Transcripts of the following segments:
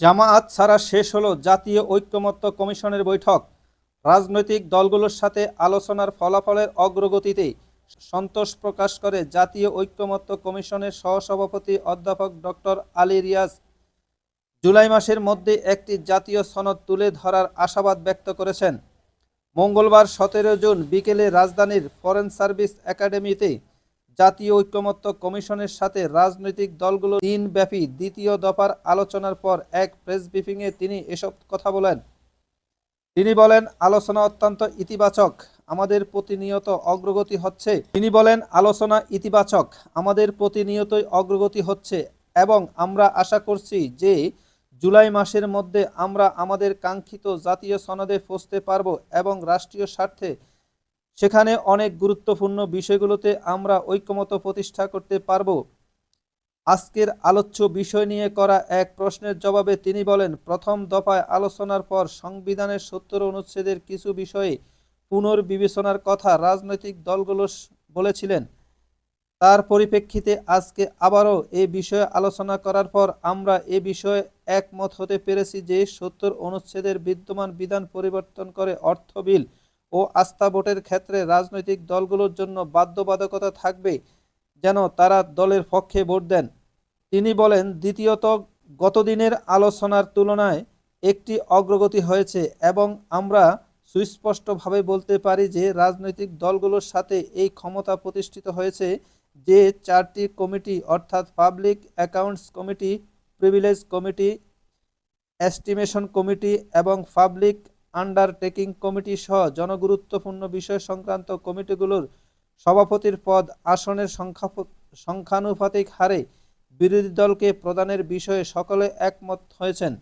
জামায়াত ছাড়া শেষ হলো জাতীয় ঐক্যমত্য কমিশনের বৈঠক। রাজনৈতিক দলগুলোর সাথে আলোচনার ফলাফলের অগ্রগতিতে সন্তোষ প্রকাশ করে জাতীয় ঐক্যমত্য কমিশনের সহসভাপতি অধ্যাপক ডক্টর আলী রিয়াজ। জুলাই মাসের মধ্যে একটি জাতীয় সনদ তুলে ধরার আশাবাদ ব্যক্ত করেছেন। মঙ্গলবার সতেরো জুন বিকেলে রাজধানীর ফরেন সার্ভিস একাডেমিতে জাতীয় ঐক্যমত্য কমিশনের সাথে রাজনৈতিক দলগুলো দিনব্যাপী দ্বিতীয় দফার আলোচনার পর এক প্রেস ব্রিফিংয়ে তিনি এসব কথা বলেন। তিনি বলেন, আলোচনা অত্যন্ত ইতিবাচক। আমাদের প্রতিনিয়ত অগ্রগতি হচ্ছে। তিনি বলেন, আলোচনা ইতিবাচক। আমাদের প্রতিনিয়তই অগ্রগতি হচ্ছে এবং আমরা আশা করছি যে জুলাই মাসের মধ্যে আমরা আমাদের কাঙ্ক্ষিত জাতীয় সনদে পৌঁছতে পারব এবং রাষ্ট্রীয় স্বার্থে সেখানে অনেক গুরুত্বপূর্ণ বিষয়গুলোতে আমরা ঐক্যমত প্রতিষ্ঠা করতে পারব। আজকের আলোচ্য বিষয় নিয়ে করা এক প্রশ্নের জবাবে তিনি বলেন, প্রথম দফায় আলোচনার পর সংবিধানের সত্তর অনুচ্ছেদের কিছু বিষয়ে পুনর্বিবেচনার কথা রাজনৈতিক দলগুলো বলেছিলেন। তার পরিপ্রেক্ষিতে আজকে আবারও এ বিষয়ে আলোচনা করার পর আমরা এ বিষয়ে একমত হতে পেরেছি যে সত্তর অনুচ্ছেদের বিদ্যমান বিধান পরিবর্তন করে অর্থ বিল ও আস্থা ভোটের ক্ষেত্রে রাজনৈতিক দলগুলোর জন্য বাধ্যবাধকতা থাকবে যেন তারা দলের পক্ষে ভোট দেন। তিনি বলেন, দ্বিতীয়ত, গতদিনের আলোচনার তুলনায় একটি অগ্রগতি হয়েছে এবং আমরা সুস্পষ্টভাবে বলতে পারি যে রাজনৈতিক দলগুলোর সাথে এই ক্ষমতা প্রতিষ্ঠিত হয়েছে যে চারটি কমিটি, অর্থাৎ public accounts committee, privilege committee, estimation committee এবং পাবলিক আন্ডারটেকিং কমিটি সহ জনগুরুত্বপূর্ণ বিষয় সংক্রান্ত কমিটিগুলোর সভাপতির পদ আসনের সংখ্যা সংখ্যানুপাতিক হারে বিরোধী দলকে প্রদানের বিষয়ে সকলে একমত হয়েছেন।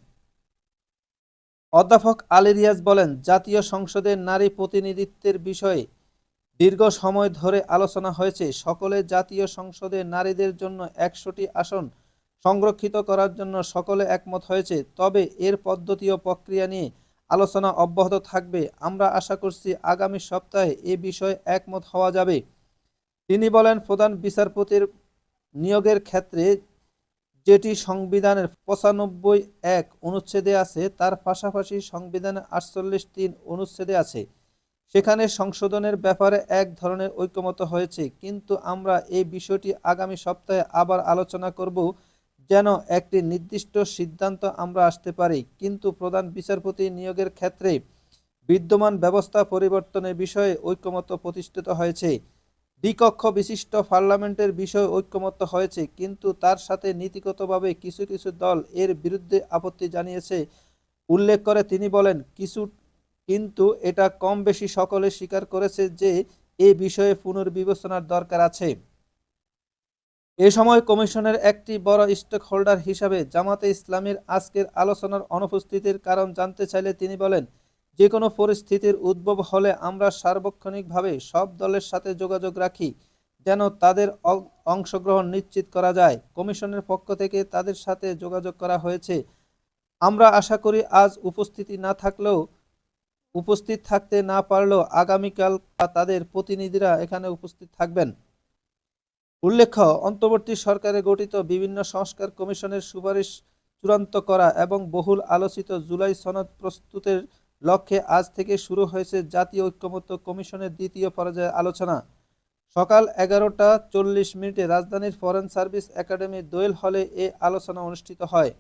অধ্যাপক আলী রিয়াজ বলেন, জাতীয় সংসদে নারী প্রতিনিধিত্বের বিষয়ে দীর্ঘ সময় ধরে আলোচনা হয়েছে। সকলে জাতীয় সংসদে নারীদের জন্য একশোটি আসন সংরক্ষিত করার জন্য সকলে একমত হয়েছে। তবে এর পদ্ধতি ও প্রক্রিয়া নিয়ে আলোচনা অব্যাহত থাকবে। আমরা আশা করছি আগামী সপ্তাহে এ বিষয়ে একমত হওয়া যাবে। তিনি বলেন, প্রধান বিচারপতির নিয়োগের ক্ষেত্রে যেটি সংবিধানের পঁচানব্বই এক অনুচ্ছেদে আছে, তার পাশাপাশি সংবিধানের আটচল্লিশ তিন অনুচ্ছেদে আছে। সেখানে সংশোধনের ব্যাপারে এক ধরনের ঐকমত্য হয়েছে। কিন্তু আমরা এই বিষয়টি আগামী সপ্তাহে আবার আলোচনা করব। যেন একটি নির্দিষ্ট সিদ্ধান্ত আমরা আসতে পারি। কিন্তু প্রধান বিচারপতি নিয়োগের ক্ষেত্রে বিদ্যমান ব্যবস্থা পরিবর্তনের বিষয়ে ঐকমত্য প্রতিষ্ঠিত হয়েছে। দ্বিকক্ষ বিশিষ্ট পার্লামেন্টের বিষয়ে ঐক্যমত্য হয়েছে, কিন্তু তার সাথে নীতিগতভাবে কিছু কিছু দল এর বিরুদ্ধে আপত্তি জানিয়েছে। উল্লেখ করে তিনি বলেন, কিছু, কিন্তু এটা কম বেশি সকলে স্বীকার করেছে যে এ বিষয়ে পুনর্বিবেচনার দরকার আছে। এ সময় কমিশনের একটি বড় স্টেক হোল্ডার হিসাবে জামাতে ইসলামীর আজকের আলোচনার অনুপস্থিতির কারণ জানতে চাইলে তিনি বলেন যে কোনো পরিস্থিতির উদ্ভব হলে আমরা সার্বক্ষণিকভাবে সব দলের সাথে যোগাযোগ রাখি, যেন তাদের অংশগ্রহণ নিশ্চিত করা যায়। কমিশনের পক্ষ থেকে তাদের সাথে যোগাযোগ করা হয়েছে। আমরা আশা করি আজ উপস্থিতি না থাকলেও, উপস্থিত থাকতে না পারলেও আগামীকাল তাদের প্রতিনিধিরা এখানে উপস্থিত থাকবেন। উল্লেখ্য, অন্তর্বর্তী সরকারে গঠিত বিভিন্ন সংস্কার কমিশনের সুপারিশ চূড়ান্ত করা এবং বহুল আলোচিত জুলাই সনদ প্রস্তুতের লক্ষ্যে আজ থেকে শুরু হয়েছে জাতীয় ঐক্যমত্য কমিশনের দ্বিতীয় পর্যায়ে আলোচনা। সকাল এগারোটা চল্লিশ মিনিটে রাজধানীর ফরেন সার্ভিস একাডেমি দোয়েল হলে এ আলোচনা অনুষ্ঠিত হয়।